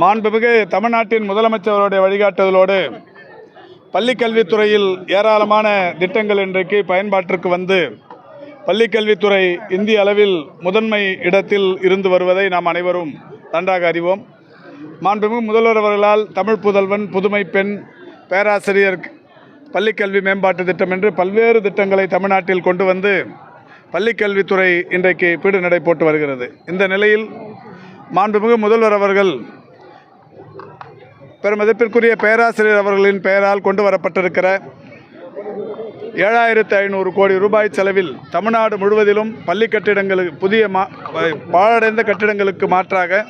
மாண்புமிகு தமிழ்நாட்டின் முதலமைச்சருடைய வழிகாட்டுதலோடு பள்ளிக் கல்வித்துறையில் ஏராளமான திட்டங்கள் இன்றைக்கு பயன்பாட்டிற்கு வந்து பள்ளிக் கல்வித்துறை இந்திய அளவில் முதன்மை இடத்தில் இருந்து வருவதை நாம் அனைவரும் நன்றாக அறிவோம். மாண்புமிகு முதல்வர் அவர்களால் தமிழ் புதல்வன் புதுமை பெண் பேராசிரியர் பள்ளிக் கல்வி மேம்பாட்டு திட்டம் என்று பல்வேறு திட்டங்களை தமிழ்நாட்டில் கொண்டு வந்து பள்ளிக் கல்வித்துறை இன்றைக்கு பீடு நடை போட்டு வருகிறது. இந்த நிலையில் மாண்புமிகு முதல்வர் அவர்கள் பெருமதிப்பிற்குரிய பேராசிரியர் அவர்களின் பெயரால் கொண்டு வரப்பட்டிருக்கிற ஏழாயிரத்து ஐநூறு கோடி ரூபாய் செலவில் தமிழ்நாடு முழுவதிலும் பள்ளி கட்டிடங்களுக்கு புதிய மா பாழடைந்த கட்டிடங்களுக்கு மாற்றாக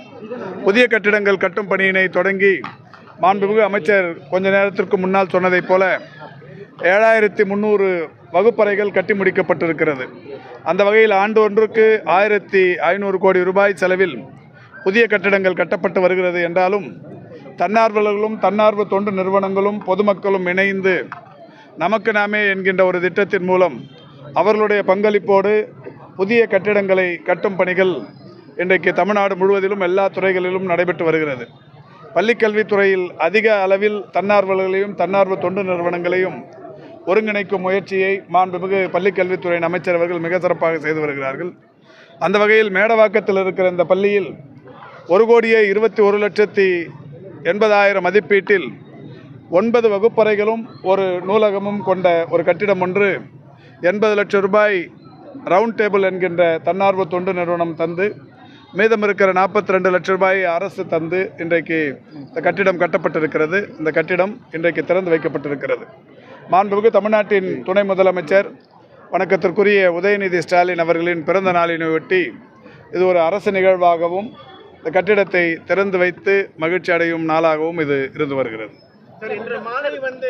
புதிய கட்டிடங்கள் கட்டும் பணியினை தொடங்கி மாண்புமிகு அமைச்சர் கொஞ்ச நேரத்திற்கு முன்னால் சொன்னதைப் போல ஏழாயிரத்தி முந்நூறு வகுப்பறைகள் கட்டி முடிக்கப்பட்டிருக்கிறது. அந்த வகையில் ஆண்டு ஒன்றுக்கு ஆயிரத்தி ஐநூறு கோடி ரூபாய் செலவில் புதிய கட்டிடங்கள் கட்டப்பட்டு வருகிறது என்றாலும் தன்னார்வலர்களும் தன்னார்வ தொண்டு நிறுவனங்களும் பொதுமக்களும் இணைந்து நமக்கு நாமே என்கின்ற ஒரு திட்டத்தின் மூலம் அவர்களுடைய பங்களிப்போடு புதிய கட்டிடங்களை கட்டும் பணிகள் இன்றைக்கு தமிழ்நாடு முழுவதிலும் எல்லா துறைகளிலும் நடைபெற்று வருகிறது. பள்ளிக்கல்வித்துறையில் அதிக அளவில் தன்னார்வலர்களையும் தன்னார்வ தொண்டு நிறுவனங்களையும் ஒருங்கிணைக்கும் முயற்சியை மாண்புமிகு பள்ளிக்கல்வித்துறையின் அமைச்சர் அவர்கள் மிக சிறப்பாக செய்து வருகிறார்கள். அந்த வகையில் மேடவாக்கத்தில் இருக்கிற இந்த பள்ளியில் ஒரு கோடியே இருபத்தி ஒரு லட்சத்தி எண்பதாயிரம் மதிப்பீட்டில் ஒன்பது வகுப்பறைகளும் ஒரு நூலகமும் கொண்ட ஒரு கட்டிடம் ஒன்று எண்பது லட்சம் ரூபாய் ரவுண்ட் டேபிள் என்கின்ற தன்னார்வ தொண்டு நிறுவனம் தந்து மீதம் இருக்கிற நாற்பத்தி ரெண்டு லட்சம் ரூபாய் அரசு தந்து இன்றைக்கு இந்த கட்டிடம் கட்டப்பட்டிருக்கிறது. இந்த கட்டிடம் இன்றைக்கு திறந்து வைக்கப்பட்டிருக்கிறது. மாண்புமிகு தமிழ்நாட்டின் துணை முதலமைச்சர் வணக்கத்திற்குரிய உதயநிதி ஸ்டாலின் அவர்களின் பிறந்த நாளினை ஒட்டி இது ஒரு அரசு நிகழ்வாகவும் இந்த கட்டிடத்தை திறந்து வைத்து மகிழ்ச்சி அடையும் நாளாகவும் இது இருந்து வருகிறது. சார் இன்று மாலை வந்து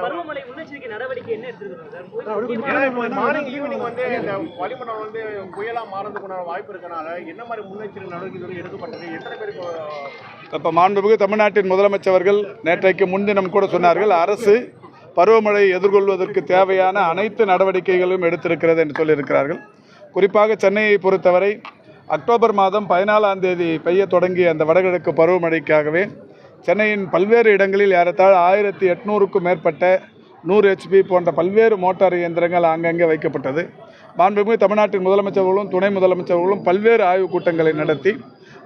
பருவமழை முன்னெச்சரிக்கை நடவடிக்கை என்ன எடுத்திருக்கோம் சார்? ஏன்னா இப்போ மார்னிங் ஈவினிங் வந்து இந்த வளிமண்டலம் வந்து புயலா மாறதுக்குண்டான வாய்ப்பு இருக்கனால என்ன மாதிரி முன்னெச்சரிக்கை நடவடிக்கைகள் எடுக்கப்பட்டது? எத்தனை பேருக்கு இப்போ மாண்புமிகு தமிழ்நாட்டின் முதலமைச்சர் அவர்கள் நேற்றைக்கு முன்தினம் கூட சொன்னார்கள் அரசு பருவமழை எதிர்கொள்வதற்கு தேவையான அனைத்து நடவடிக்கைகளும் எடுத்திருக்கிறது என்று சொல்லியிருக்கிறார்கள். குறிப்பாக சென்னையை பொறுத்தவரை அக்டோபர் மாதம் பதினாலாம் தேதி பெய்ய தொடங்கிய அந்த வடகிழக்கு பருவமழைக்காகவே சென்னையின் பல்வேறு இடங்களில் ஏறத்தாழ் ஆயிரத்தி எட்நூறுக்கும் மேற்பட்ட நூறு ஹெச்பி போன்ற பல்வேறு மோட்டார் இயந்திரங்கள் அங்கங்கே வைக்கப்பட்டது. மாண்புமிகு தமிழ்நாட்டின் முதலமைச்சர்களும் துணை முதலமைச்சர்களும் பல்வேறு ஆய்வுக் கூட்டங்களை நடத்தி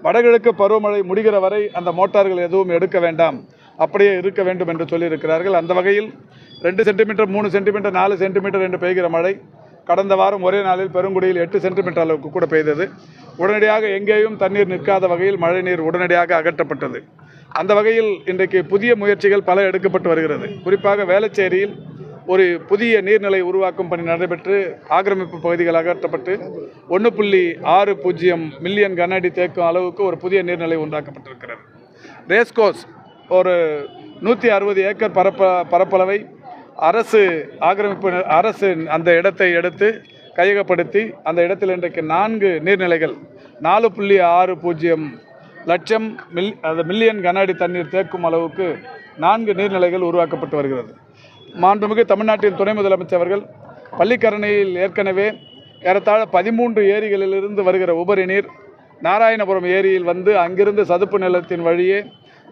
வடகிழக்கு பருவமழை முடிகிற வரை அந்த மோட்டார்கள் எதுவும் எடுக்க வேண்டாம். அப்படியே இருக்க வேண்டும் என்று சொல்லியிருக்கிறார்கள். அந்த வகையில் ரெண்டு சென்டிமீட்டர் மூணு சென்டிமீட்டர் நாலு சென்டிமீட்டர் என்று பெய்கிற மழை கடந்த வாரம் ஒரே நாளில் பெருங்குடியில் எட்டு சென்டிமீட்டர் அளவுக்கு கூட பெய்தது. உடனடியாக எங்கேயும் தண்ணீர் நிற்காத வகையில் மழைநீர் உடனடியாக அகற்றப்பட்டது. அந்த வகையில் இன்றைக்கு புதிய முயற்சிகள் பல எடுக்கப்பட்டு வருகிறது. குறிப்பாக வேளச்சேரியில் ஒரு புதிய நீர்நிலை உருவாக்கும் பணி நடைபெற்று ஆக்கிரமிப்பு பகுதிகள் அகற்றப்பட்டு ஒன்று புள்ளி ஆறு பூஜ்ஜியம் மில்லியன் கனஅடி தேக்கும் அளவுக்கு ஒரு புதிய நீர்நிலை உண்டாக்கப்பட்டிருக்கிறது. ரேஸ்கோஸ் ஒரு நூற்றி அறுபது ஏக்கர் பரப்ப பரப்பளவை அரசு ஆக்கிரமிப்பு அரசு அந்த இடத்தை எடுத்து கையகப்படுத்தி அந்த இடத்தில் இன்றைக்கு நான்கு நீர்நிலைகள் நாலு புள்ளி ஆறு பூஜ்ஜியம் லட்சம் மில் அது மில்லியன் கன அடி தண்ணீர் தேக்கும் அளவுக்கு நான்கு நீர்நிலைகள் உருவாக்கப்பட்டு வருகிறது. மாண்புமிகு தமிழ்நாட்டின் துணை முதலமைச்சர் அவர்கள் பள்ளிக்கரணையில் ஏற்கனவே ஏறத்தாழ பதிமூன்று ஏரிகளிலிருந்து வருகிற உபரி நீர் நாராயணபுரம் ஏரியில் வந்து அங்கிருந்து சதுப்பு நிலத்தின் வழியே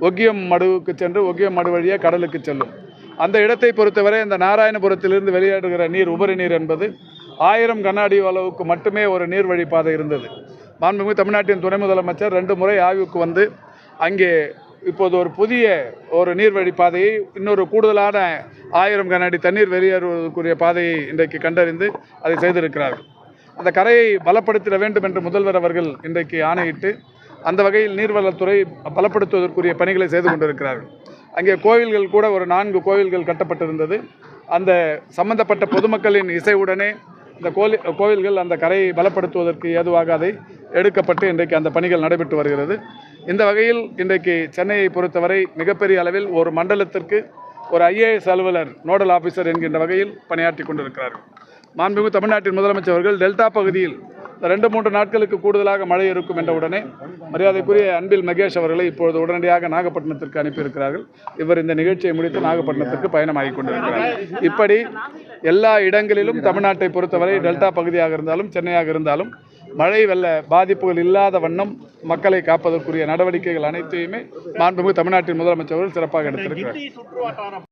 ஒக்கியம் மடுவுக்கு சென்று ஒக்கியம் மடு வழியாக கடலுக்கு செல்லும். அந்த இடத்தை பொறுத்தவரை இந்த நாராயணபுரத்திலிருந்து வெளியேறுகிற நீர் உபரி நீர் என்பது ஆயிரம் கண்ணாடி அளவுக்கு மட்டுமே ஒரு நீர்வழி பாதை இருந்தது. மாண்புமிகு தமிழ்நாட்டின் துணை முதலமைச்சர் ரெண்டு முறை ஆய்வுக்கு வந்து அங்கே இப்போது ஒரு புதிய ஒரு நீர்வழி பாதையை இன்னொரு கூடுதலான ஆயிரம் கண்ணாடி தண்ணீர் வெளியேறுவதற்குரிய பாதையை இன்றைக்கு கண்டறிந்து அதை செய்திருக்கிறார்கள். அந்த கரையை பலப்படுத்திட வேண்டும் என்று முதல்வர் அவர்கள் இன்றைக்கு ஆணையிட்டு அந்த வகையில் நீர்வளத்துறை பலப்படுத்துவதற்குரிய பணிகளை செய்து கொண்டிருக்கிறார்கள். அங்கே கோவில்கள் கூட ஒரு நான்கு கோவில்கள் கட்டப்பட்டிருந்தது. அந்த சம்பந்தப்பட்ட பொதுமக்களின் இசைவுடனே இந்த கோலி கோவில்கள் அந்த கரையை பலப்படுத்துவதற்கு ஏதுவாக அதை எடுக்கப்பட்டு இன்றைக்கு அந்த பணிகள் நடைபெற்று வருகிறது. இந்த வகையில் இன்றைக்கு சென்னையை பொறுத்தவரை மிகப்பெரிய அளவில் ஒரு மண்டலத்திற்கு ஒரு ஐஏஎஸ் அலுவலர் நோடல் ஆஃபீஸர் என்கின்ற வகையில் பணியாற்றி கொண்டிருக்கிறார்கள். மாண்புமிகு தமிழ்நாட்டின் முதலமைச்சர் அவர்கள் டெல்டா பகுதியில் ரெண்டு மூன்று நாட்களுக்கு கூடுதலாக மழை இருக்கும் என்ற உடனே மரியாதைக்குரிய அன்பில் மகேஷ் அவர்களை இப்பொழுது உடனடியாக நாகப்பட்டினத்திற்கு அனுப்பியிருக்கிறார்கள். இவர் இந்த நிகழ்ச்சியை முடித்து நாகப்பட்டினத்திற்கு பயணமாகி கொண்டிருக்கிறார். இப்படி எல்லா இடங்களிலும் தமிழ்நாட்டை பொறுத்தவரை டெல்டா பகுதியாக இருந்தாலும் சென்னையாக இருந்தாலும் மழை வெள்ள பாதிப்புகள் இல்லாத வண்ணம் மக்களை காப்பதற்குரிய நடவடிக்கைகள் அனைத்தையுமே மாண்புமிகு தமிழ்நாட்டின் முதலமைச்சர் அவர்கள் சிறப்பாக எடுத்திருக்கிறார்.